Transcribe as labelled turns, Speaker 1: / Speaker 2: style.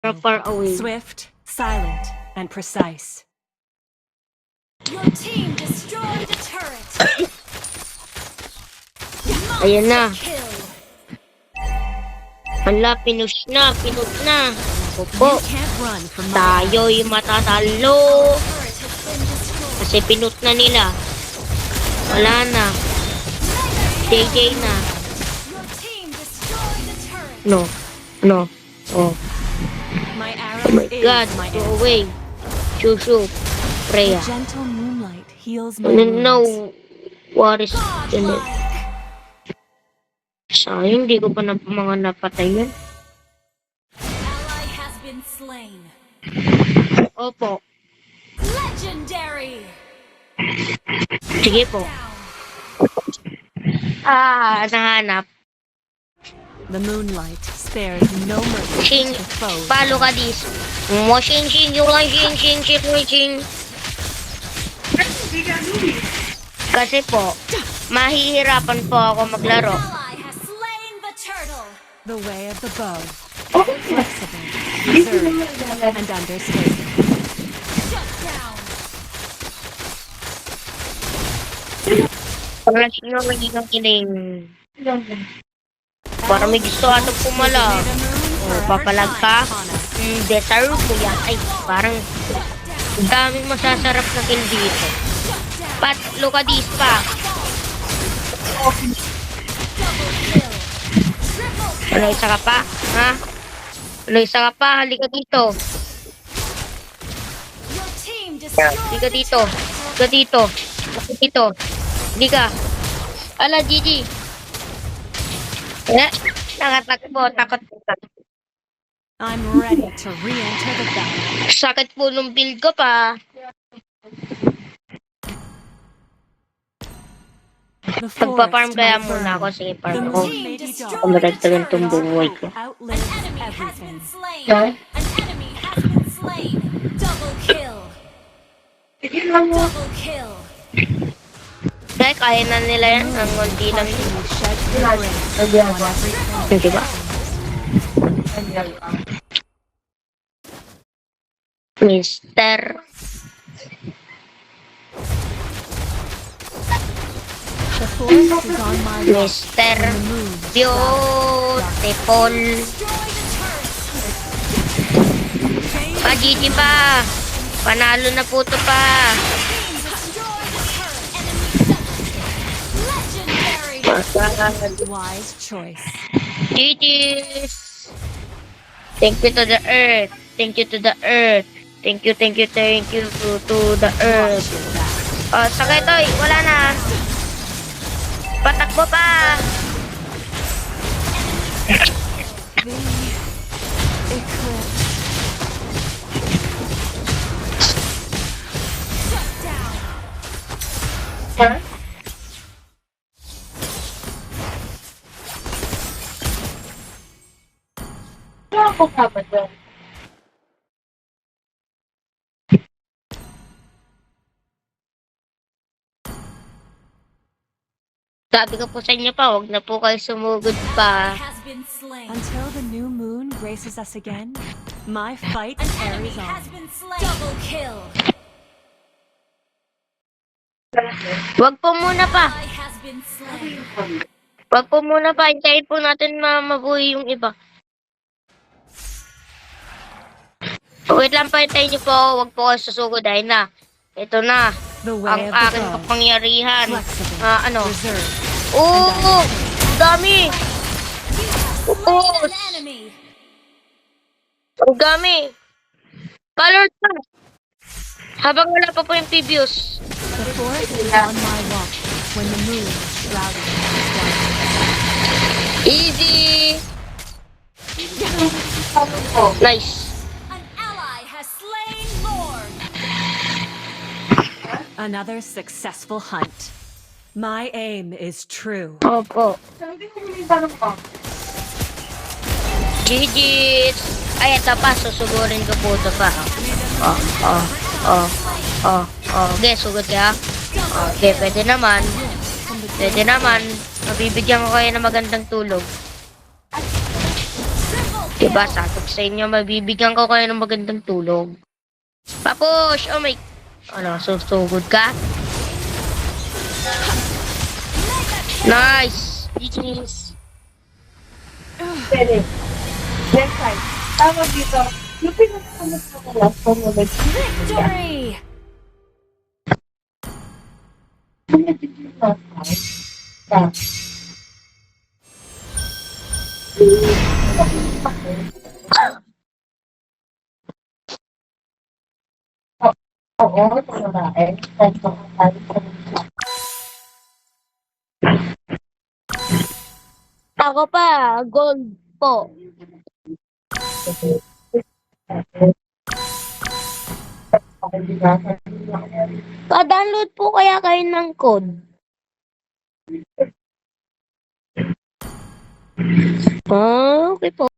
Speaker 1: From far away.
Speaker 2: Swift, silent, and precise.
Speaker 3: Your team destroyed a turret.
Speaker 1: Ayan na. Hala, pinush na, pinut na. Ako po.
Speaker 2: You can't run from my
Speaker 1: Tayo'y matatalo. Kasi pinut na nila. Wala na. JJ na. No. No. Oh.
Speaker 2: My
Speaker 1: Oh my God.
Speaker 2: my
Speaker 1: Go away. Shushu. Freya.
Speaker 2: Gentle moonlight heals my
Speaker 1: I don't know what is in it. Sayang, hindi ko pa na mga napatay yun.
Speaker 3: Ally has been slain.
Speaker 1: Opo.
Speaker 3: Legendary.
Speaker 1: Sige po. Ah, nahanap.
Speaker 2: The moonlight spares no mercy
Speaker 1: Shing,
Speaker 2: to foes.
Speaker 1: palo ka dis. Mo shing shing yung lang shing shing shing shing shing. Kasi po, mahihirapan po ako maglaro.
Speaker 3: The turtle.
Speaker 2: The way of the bow. Flexible, reserved, and understated.
Speaker 3: Shut down.
Speaker 1: Para sino magiging kiling. Para may gusto atong pumala. Oh, papalag ka? Hmm, deserve mo yan. Ay, parang ang daming masasarap na kill dito. Pat, look at this pa. Ano, isa ka pa? Ha? Ano, isa ka pa? Halika dito. Halika dito. Halika dito. Halika dito. Halika. Ala, Gigi. Eh, nakatakbo. Takot.
Speaker 2: I'm ready to re-enter the battle.
Speaker 1: Sakit po nung build ko pa. Magpa-farm kaya muna ako. Sige, farm ako.
Speaker 2: moon may be dark,
Speaker 1: Pamadagdagan tong buhay ko.
Speaker 3: Kill. Double kill.
Speaker 1: Kaya kaya na nila yan. Ang konti lang.
Speaker 2: You shed your rays on everything.
Speaker 1: Di ba? Mister. Mister. Beautiful.
Speaker 3: Destroy the turret.
Speaker 1: Pa, Gigi pa. Panalo na po to pa.
Speaker 2: Wise choice.
Speaker 1: Gigi's. Thank you to the earth. Thank you to the earth. Thank you, thank you, thank you to, to the earth. Oh, sakay toy. Wala na. Patakbo pa.
Speaker 2: The eclipse.
Speaker 3: Shut down.
Speaker 1: Sabi ko po sa inyo pa, wag na po kayo sumugod pa.
Speaker 3: Has been slain.
Speaker 2: Until the new moon graces us again, my fight
Speaker 3: An enemy
Speaker 2: carries on.
Speaker 3: has been slain. Double kill.
Speaker 1: Wag po muna pa.
Speaker 3: Ally has been slain.
Speaker 1: Wag po muna pa. Hintayin po natin na mabuhay yung iba. Wait lang pa, hintayin niyo po. Wag po kayo susugod dahil na. Ito na. Ang aking kapangyarihan. Ah, ano? Oo! Ang dami! Oo!
Speaker 3: Enemy.
Speaker 1: Ang dami! Colored pa! Habang wala pa po yung previous.
Speaker 2: The forest Another successful hunt. My aim is true.
Speaker 1: Opo. GG's! Ay, ito pa. Susugurin ko po ito pa. Oh, oh, oh, oh, oh. Okay, sugod ka. Okay, pwede naman. Pwede naman. Mabibigyan ko kayo ng magandang tulog. Diba, sabi ko sa inyo, mabibigyan ko kayo ng magandang tulog. Papush! Oh my... Ano, susugod ka? Nice! GG's!
Speaker 4: Pwede. Next time. Tama dito. Yung pinakakamot ko na last time na nag-
Speaker 3: Victory!
Speaker 4: Yung nag-gym last time. Ah. Oo, ito na ba eh? Kahit pa tayo sa
Speaker 1: Ako pa, gold po. Pa-download po kaya kayo ng code. Ah, okay po.